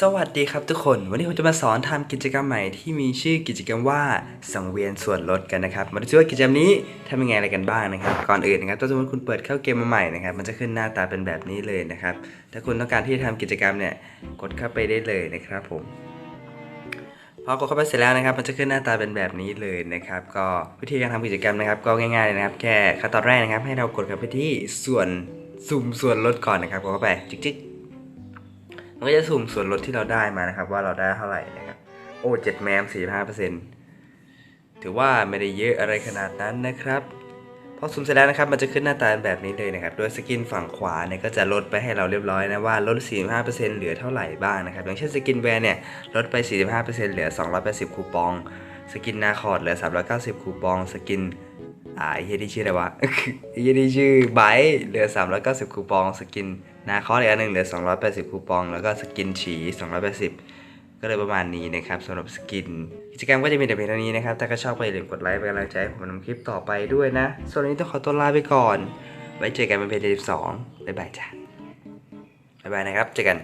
สวัสดีครับทุกคน วันนี้ผมจะมาสอนทำกิจกรรมใหม่ที่มีชื่อกิจกรรมว่าสังเวียนส่วนลดกันนะครับมาดูซิว่ากิจกรรมนี้ทำยังไงอะไรกันบ้างนะครับก่อนอื่นนะครับถ้าสมมติคุณเปิดเข้าเกมมาใหม่นะครับมันจะขึ้นหน้าตาเป็นแบบนี้เลยนะครับถ้าคุณต้องการที่จะทำกิจกรรมเนี่ยกดเข้าไปได้เลยนะครับผมพอกดเข้าไปเสร็จแล้วนะครับ มันจะขึ้นหน้าตาเป็นแบบนี้เลยนะครับ ก็วิธีการทำกิจกรรมนะครับ ก็ง่ายๆเลยนะครับ แค่ขั้นตอนแรกนะครับ ให้เรากดเข้าไปที่ส่วนสุ่มส่วนลดก่อนนะครับกดเข้าไปจิ๊กๆ มันก็จะสุ่มส่วนลดที่เราได้มานะครับ ว่าเราได้เท่าไหร่นะครับ โอ้เจ็ดแมมสี่ห้าเปอร์เซ็นต์ถือว่าไม่ได้เยอะอะไรขนาดนั้นนะครับพอสุ่มเสร็จแล้วนะครับมันจะขึ้นหน้าตาแบบนี้เลยนะครับโดยสกินฝั่งขวาเนี่ยก็จะลดไปให้เราเรียบร้อยนะว่าลด 45%เหลือเท่าไหร่บ้างนะครับอย่างเช่นสกินแวร์เนี่ยลดไป 45%เหลือ 280 คูปอง สกินนาคอร์ดเหลือ 390 คูปอง สกินอ่าเฮียที่ชื่ออะไรวะอ้เฮียที่ชื่อไบเหลือ 390 คูปอง สกิน นะคอร์สอีกอันหนึ่งเหลือ 280 คูปอง แล้วก็สกินฉี 280 ก็เลยประมาณนี้นะครับสำหรับสกิน กิจกรรมก็จะมีแต่เพียงเท่านี้นะครับ ถ้าก็ชอบก็อย่าลืมกดไลค์เป็นกำลังใจให้ผมทำคลิปต่อไปด้วยนะ ส่วนวันนี้ต้องขอตัวลาไปก่อน ไว้เจอกันเป็นเพจที่12บ๊ายบายจ้ะบ๊ายบายนะครับ เจอกัน